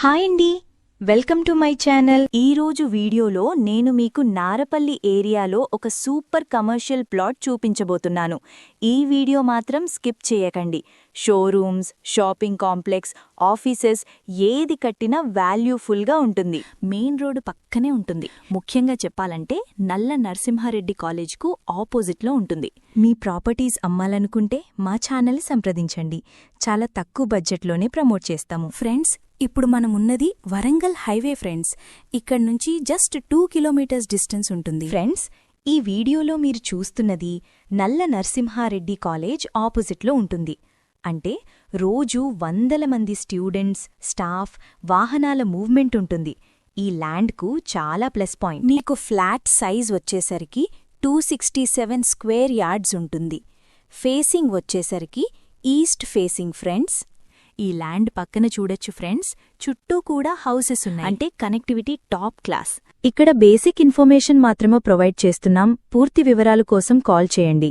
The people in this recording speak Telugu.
హాయ్ అండి. Welcome to my channel. ఈ రోజు వీడియోలో నేను మీకు నారపల్లి ఏరియాలో ఒక సూపర్ కమర్షియల్ ప్లాట్ చూపించబోతున్నాను. ఈ వీడియో మాత్రం స్కిప్ చేయకండి. షోరూమ్స్ షాపింగ్ కాంప్లెక్స్ ఆఫీసెస్ ఏది కట్టినా వాల్యూఫుల్గా ఉంటుంది. మెయిన్ రోడ్ పక్కనే ఉంటుంది. ముఖ్యంగా చెప్పాలంటే నల్ల నరసింహారెడ్డి కాలేజ్కు ఆపోజిట్లో ఉంటుంది. మీ ప్రాపర్టీస్ అమ్మాలనుకుంటే మా ఛానల్ సంప్రదించండి. చాలా తక్కువ బడ్జెట్లోనే ప్రమోట్ చేస్తాము. ఫ్రెండ్స్ ఇప్పుడు మనం ఉన్నది వరంగల్ హైవే ఫ్రెండ్స్. ఇక్కడ నుంచి జస్ట్ టూ కిలోమీటర్స్ డిస్టెన్స్ ఉంటుంది. ఫ్రెండ్స్ ఈ వీడియోలో మీరు చూస్తున్నది నల్ల నరసింహారెడ్డి కాలేజ్ ఆపోజిట్లో ఉంటుంది. అంటే రోజూ వందల మంది స్టూడెంట్స్ స్టాఫ్ వాహనాల మూవ్మెంట్ ఉంటుంది. ఈ ల్యాండ్కు చాలా ప్లస్ పాయింట్. మీకు ఫ్లాట్ సైజ్ వచ్చేసరికి two sixty seven square yards ఉంటుంది. ఫేసింగ్ వచ్చేసరికి ఈస్ట్ ఫేసింగ్ ఫ్రెండ్స్. ఈ ల్యాండ్ పక్కన చూడొచ్చు ఫ్రెండ్స్. చుట్టూ కూడా హౌసెస్ ఉన్నాయి. అంటే కనెక్టివిటీ టాప్ క్లాస్. ఇక్కడ బేసిక్ ఇన్ఫర్మేషన్ మాత్రమే ప్రొవైడ్ చేస్తున్నాం. పూర్తి వివరాల కోసం కాల్ చేయండి.